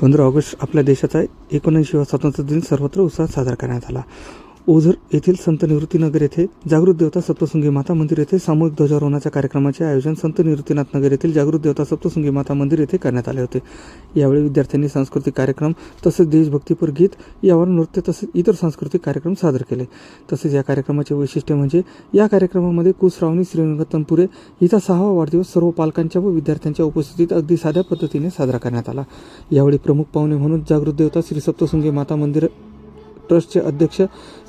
पंधरा ऑगस्ट आपल्या देशाचा एकोणऐंशीवा स्वातंत्र्य दिन सर्वत्र उत्साहात साजरा करण्यात आला. ओझर येथील संत निवृत्तीनगर येथे जागृत देवता सप्तसुंगी माता मंदिर येथे सामूहिक ध्वजारोहणाच्या कार्यक्रमाचे आयोजन संत निवृत्तीनाथ नगर येथील जागृत देवता सप्तसुंगी माता मंदिर येथे करण्यात आले होते. यावेळी विद्यार्थ्यांनी सांस्कृतिक कार्यक्रम तसेच देशभक्तीपर गीत यावर नृत्य तसेच इतर सांस्कृतिक कार्यक्रम सादर केले. तसेच या कार्यक्रमाचे वैशिष्ट्य म्हणजे या कार्यक्रमामध्ये कुसरावणी श्रीरंग तनपुरे हिचा सहावा वाढदिवस सर्व पालकांच्या व विद्यार्थ्यांच्या उपस्थितीत अगदी साध्या पद्धतीने साजरा करण्यात आला. यावेळी प्रमुख पाहुणे म्हणून जागृत देवता श्री सप्तसुंगी माता मंदिर ट्रस्टचे अध्यक्ष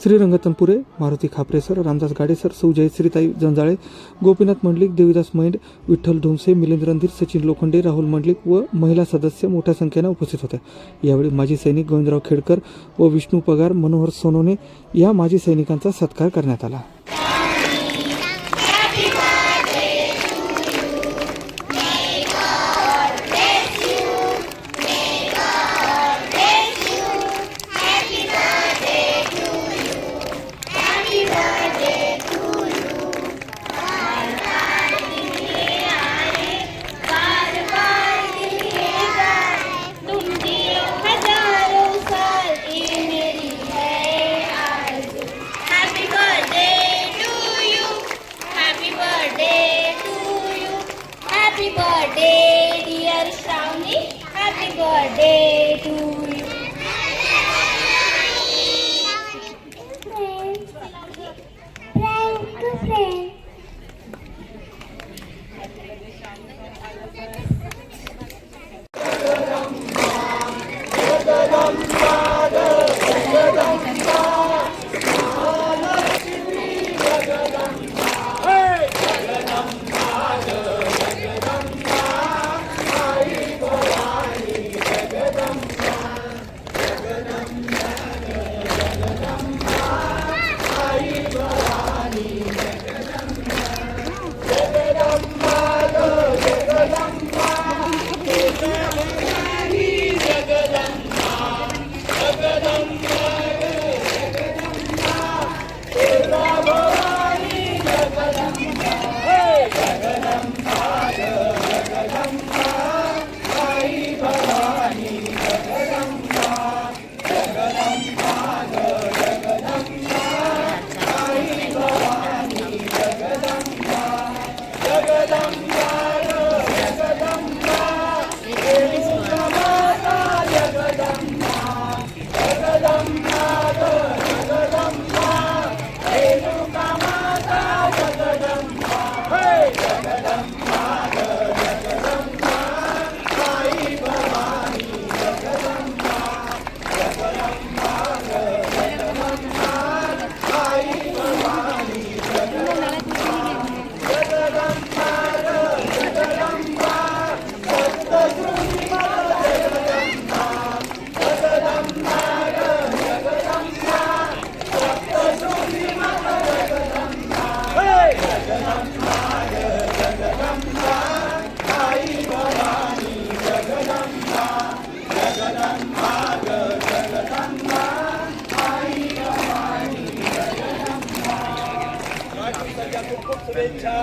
श्रीरंग तनपुरे मारुती खापरे सर रामदास गाडे सर सौ जयश्रीताई जंजाळे गोपीनाथ मंडलिक देवीदास मैंड विठ्ठल ढोंसे मिलिंद रणधीर सचिन लोखंडे राहुल मंडलिक व महिला सदस्य मोठ्या संख्येनं उपस्थित होत्या. यावेळी माजी सैनिक गोविंदराव खेडकर व विष्णू पगार मनोहर सोनोने या माजी सैनिकांचा सत्कार करण्यात आला. Happy birthday, dear Shravani. Happy birthday to शुभेच्छा